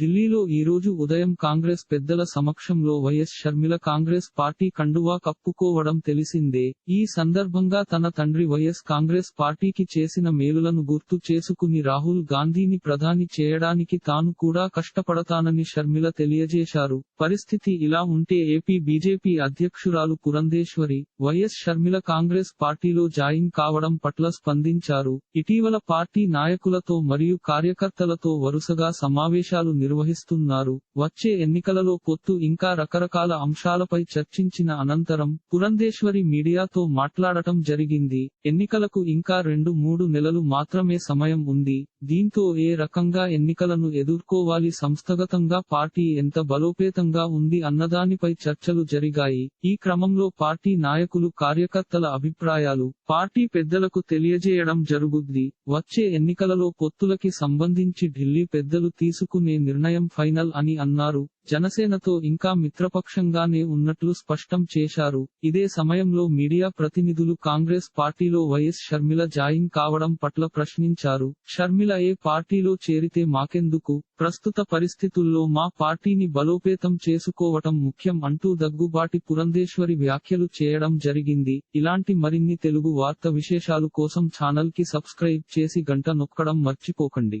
ఢిల్లీలో ఈ రోజు ఉదయం కాంగ్రెస్ పెద్దల సమక్షంలో వైఎస్ షర్మిల కాంగ్రెస్ పార్టీ కండువా కప్పుకోవడం తెలిసిందే. ఈ సందర్భంగా తన తండ్రి వైఎస్ కాంగ్రెస్ పార్టీకి చేసిన మేలులను గుర్తు చేసుకుని రాహుల్ గాంధీని ప్రధాని చేయడానికి తాను కూడా కష్టపడతానని షర్మిల తెలియజేశారు. పరిస్థితి ఇలా ఉంటే ఏపీ బీజేపీ అధ్యక్షురాలు పురంధేశ్వరి వైఎస్ షర్మిల కాంగ్రెస్ పార్టీలో జాయిన్ కావడం పట్ల స్పందించారు. ఇటీవల పార్టీ నాయకులతో మరియు కార్యకర్తలతో వరుసగా సమావేశాలు నిర్వహిస్తున్నారు. వచ్చే ఎన్నికలలో పొత్తు ఇంకా రకరకాల అంశాలపై చర్చించిన అనంతరం పురంధేశ్వరి మీడియాతో మాట్లాడటం జరిగింది. ఎన్నికలకు ఇంకా రెండు మూడు నెలలు మాత్రమే సమయం ఉంది. దీంతో ఏ రకంగా ఎన్నికలను ఎదుర్కోవాలి సంస్థగతంగా పార్టీ ఎంత బలోపేతంగా ఉంది అన్నదానిపై చర్చలు జరిగాయి. ఈ క్రమంలో పార్టీ నాయకులు కార్యకర్తల అభిప్రాయాలు పార్టీ పెద్దలకు తెలియజేయడం జరుగుద్ది. వచ్చే ఎన్నికలలో పొత్తులకి సంబంధించి ఢిల్లీ పెద్దలు తీసుకునే నిర్ణయం ఫైనల్ అని అన్నారు జనసేనతో ఇంకా మిత్రపక్షంగానే ఉన్నట్లు స్పష్టం చేశారు. ఇదే సమయంలో మీడియా ప్రతినిధులు కాంగ్రెస్ పార్టీలో వైఎస్ షర్మిల జాయిన్ కావడం పట్ల ప్రశ్నించారు. షర్మిల ఏ పార్టీలో చేరితే మాకెందుకు? ప్రస్తుత పరిస్థితుల్లో మా పార్టీని బలోపేతం చేసుకోవటం ముఖ్యం అంటూ దగ్గుబాటి పురంధేశ్వరి వ్యాఖ్యలు చేయడం జరిగింది. ఇలాంటి మరిన్ని తెలుగు వార్త విశేషాలు కోసం ఛానల్కి సబ్స్క్రైబ్ చేసి గంట నొక్కడం మర్చిపోకండి.